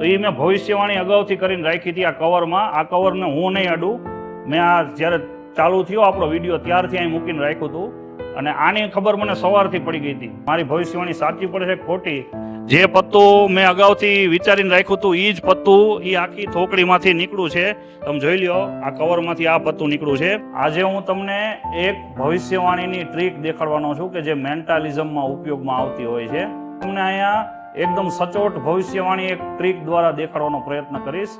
તો એ મેં ભવિષ્યવાણી અગાઉથી કરીને રાખી હતી આ કવરમાં. આ કવરને હું નહીં અડું. મેં આ જ્યારે ચાલુ થયો આપણો વીડિયો, ત્યારથી અહીં મૂકીને રાખ્યું હતું. અને આની ખબર મને સવારથી પડી ગઈ હતી. મારી ભવિષ્યવાણી સાચી પડે છે ખોટી? જે પત્તું મેં અગાઉથી વિચારીને રાખ્યું હતું એ જ પત્તું એ આખી થોકડીમાંથી નીકળ્યું છે. તમે જોઈ લ્યો, આ કવરમાંથી આ પત્તું નીકળ્યું છે. આજે હું તમને એક ભવિષ્યવાણીની ટ્રીક દેખાડવાનો છું કે જે મેન્ટાલિઝમમાં ઉપયોગમાં આવતી હોય છે. તમને અહીંયા એકદમ સચોટ ભવિષ્યવાણી એક ટ્રીક દ્વારા દેખાડવાનો પ્રયત્ન કરીશ.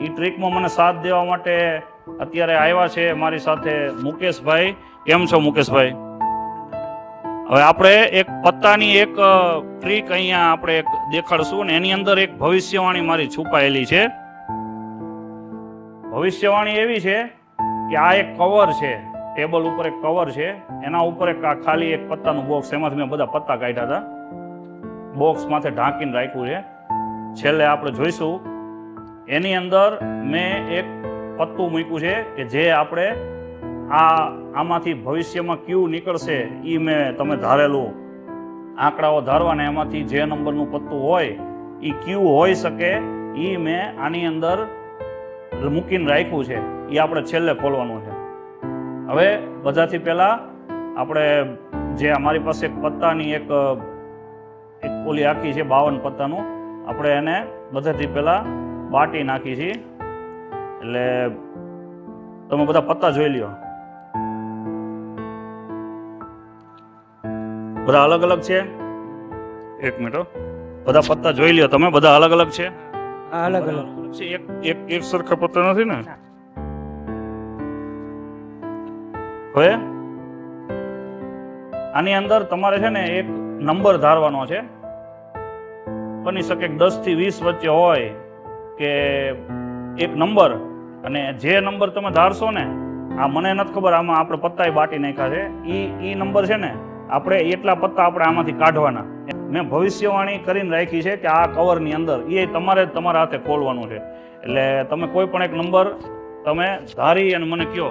એ ટ્રીકમાં મને સાથ દેવા માટે અત્યારે આવ્યા છે મારી સાથે મુકેશભાઈ. કેમ છો મુકેશભાઈ? હવે આપણે એક પત્તાની એક ટ્રીક અહીંયા આપણે એક દેખાડશું ને એની અંદર એક ભવિષ્યવાણી મારી છુપાયેલી છે. ભવિષ્યવાણી એવી છે કે આ એક કવર છે, ટેબલ ઉપર એક કવર છે, એના ઉપર એક ખાલી એક પત્તાનું બોક્સ, એમાંથી મેં બધા પત્તા કાઢ્યા હતા. બોક્સ માથે ઢાંકીને રાખ્યું છે. છેલ્લે આપણે જોઈશું. એની અંદર મેં એક પત્તું મૂક્યું છે કે જે આપણે આ આમાંથી ભવિષ્યમાં ક્યુ નીકળશે એ મેં તમે ધારેલું. આંકડાઓ ધારવાના, એમાંથી જે નંબરનું પત્તું હોય એ ક્યુ હોઈ શકે એ મેં આની અંદર મૂકીને રાખ્યું છે. એ આપણે છેલ્લે ખોલવાનું છે. હવે બધાથી પહેલાં આપણે જે અમારી પાસે પત્તાની એક એક ઓલી આખી છે બાવન પત્તાનું. આપણે એને બધાથી પહેલાં બાટી નાખી છીએ એટલે તમે બધા પત્તા જોઈ લ્યો. બધા અલગ અલગ છે? એક મિનિટ બધા પત્તા જોઈ લ્યો તમે બધા અલગ અલગ છે? આ અલગ અલગ. છે એક એક એક સરખા પત્તા નથી ને? હવે? આની અંદર તમારે છે ને એક નંબર ધારવાનો છે. બની શકે દસથી વીસ વચ્ચે હોય કે એક નંબર. અને જે નંબર તમે ધારશો ને આ મને નથી ખબર આમાં આપણે પત્તાય બાટી નાખ્યા છે. ઈ ઈ નંબર છે ને આપણે એટલા પત્તા આપણે આમાંથી કાઢવાના. મેં ભવિષ્યવાણી કરીને રાખી છે કે આ કવરની અંદર એ તમારે તમારા હાથે ખોલવાનું છે. એટલે તમે કોઈ પણ એક નંબર તમે ધારી અને મને કયો.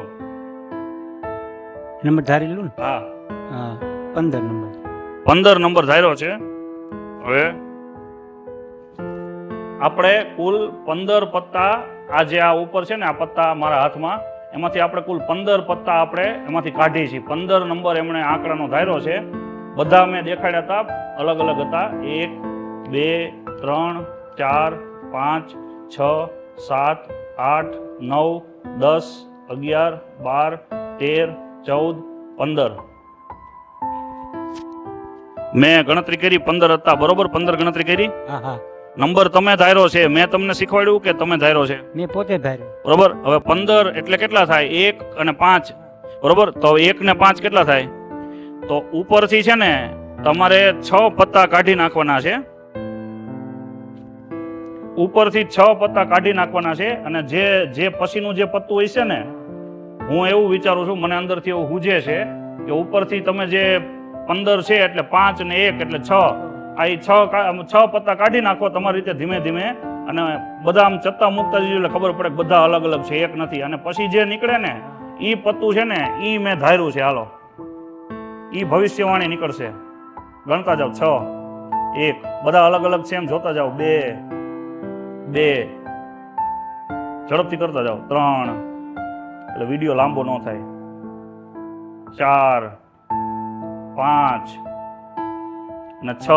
નંબર ધારી લઉં હા. હા પંદર નંબર. પંદર નંબર ધાર્યો છે. હવે આપણે કુલ પંદર પત્તા આ જે આ ઉપર છે ને આ પત્તા મારા હાથમાં, એમાંથી આપણે કુલ પંદર પત્તા આપણે એમાંથી કાઢીએ છીએ. પંદર નંબર એમણે આંકડાનો ધાર્યો છે. બધા મેં દેખાડ્યા હતા, અલગ અલગ હતા. એક, બે, ત્રણ, ચાર, પાંચ, છ, સાત, આઠ, નવ, દસ, અગિયાર, બાર, તેર, ચૌદ, પંદર. મેં ગણતરી કરી, પંદર હતા. બરોબર? પંદર ગણતરી કરી? હા હા. નંબર તમે ધાર્યો છે મેં તમને શીખવાડ્યું કે તમે ધાર્યો છે. મેં પોતે ધાર્યો. બરોબર? હવે પંદર એટલે કેટલા થાય? એક અને પાંચ. બરોબર? તો એક ને પાંચ કેટલા થાય? તો ઉપરથી છે ને તમારે છ પત્તા કાઢી નાખવાના છે. ઉપરથી છ પત્તા કાઢી નાખવાના છે અને જે જે પછીનું જે પત્તું હોય છે ને હું એવું વિચારું છું મને અંદરથી એવું હુજે છે કે ઉપરથી તમે જે પંદર છે એટલે પાંચ ને એક એટલે છ. આ છ છ પત્તા કાઢી નાખો તમારી રીતે ધીમે ધીમે. અને બધા આમ ચત્તા મૂકતા જઈએ એટલે ખબર પડે બધા અલગ અલગ છે, એક નથી. અને પછી જે નીકળે ને એ પત્તું છે ને એ મેં ધાર્યું છે. હાલો. ઈ ભવિષ્યવાણી નીકળશે. ગણતા જાઓ. છ, એક. બધા અલગ અલગ છે એમ જોતા જાઓ. બે બે. ઝડપથી કરતા જાઓ. ત્રણ. એટલે વીડિયો લાંબો ન થાય. ચાર, પાંચ. અને છ.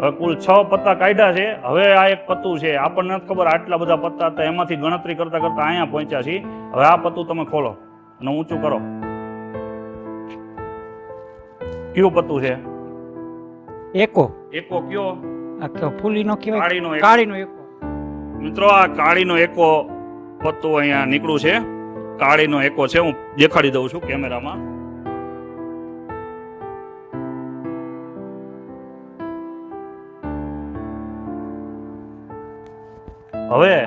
હવે કુલ છ પત્તા કાઢ્યા છે. હવે આ એક પત્તું છે. આપણને નથી ખબર આટલા બધા પત્તા હતા. એમાંથી ગણતરી કરતા કરતા અહીંયા પહોંચ્યા છીએ. હવે આ પત્તું તમે ખોલો અને ઊંચું કરો. કયું પત્તું છે? એકો. એકો કયો? આ ફૂલીનો કહેવાય. કાળીનો કાળીનો એકો. મિત્રો આ કાળીનો એકો પત્તું અહીંયા નીકળ્યું છે. કાળીનો એકો છે. હું દેખાડી દઉં છું કેમેરામાં. હવે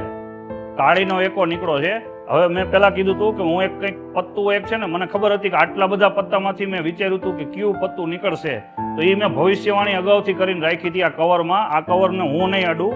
કાળીનો એકો નીકળો છે. હવે મેં પેલા કીધું હતું કે હું એક કંઈક પત્તું એક છે ને, મને ખબર હતી કે આટલા બધા પત્તામાંથી મેં વિચાર્યું હતું કે કયું પત્તું નીકળશે. તો એ મેં ભવિષ્યવાણી અગાઉથી કરીને રાખી હતી આ કવરમાં. આ કવરને હું નહીં અડું.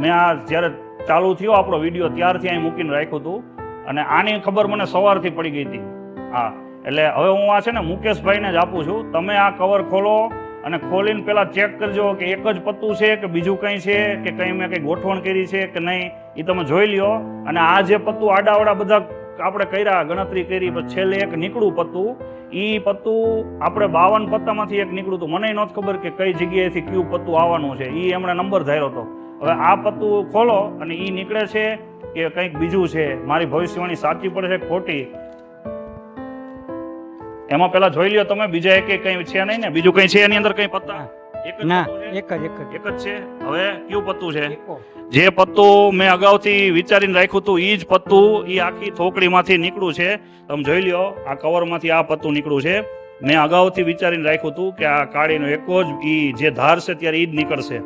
મેં આ જ્યારે ચાલુ થયો આપણો વીડિયો ત્યારથી અહીં મૂકીને રાખ્યું હતું અને આની ખબર મને સવારથી પડી ગઈ હતી. હા, એટલે હવે હું આ છે ને મુકેશભાઈને જ આપું છું. તમે આ કવર ખોલો. અને ખોલીને પેલા ચેક કરજો કે એક જ પત્તું છે કે બીજું કંઈ છે, કે કંઈ મેં કંઈ ગોઠવણ કરી છે કે નહીં એ તમે જોઈ લ્યો. અને આ જે પત્તું આડાવડા બધા આપણે કર્યા, ગણતરી કરી છેલ્લે એક નીકળું પત્તું. એ પત્તું આપણે બાવન પત્તામાંથી એક નીકળું હતું. મને નહોતી ખબર કે કઈ જગ્યાએથી કયું પત્તું આવવાનું છે. એ એમણે નંબર ધાર્યો હતો. હવે આ પત્તું ખોલો અને એ નીકળે છે કે કંઈક બીજું છે. મારી ભવિષ્યવાણી સાચી પડે છે ખોટી? એમાં પેલા જોઈ લ્યો તમે બીજા એક કઈ છે નહીં ને બીજું કંઈ છે એની અંદર કઈ પત્તા? ના છે? એક જ એક જ. એક જ છે? હવે કયું પત્તું છે? જે પત્તું મેં અગાઉથી વિચારીને રાખ્યું હતું એ જ પત્તું એ આખી થોકડીમાંથી નીકળ્યું છે. તમે જોઈ લ્યો આ કવરમાંથી આ પત્તું નીકળ્યું છે. મેં અગાઉથી વિચારીને રાખ્યું હતું કે આ કાળીનો એક જ ઈ જે ધાર છે ત્યારે એ જ નીકળશે.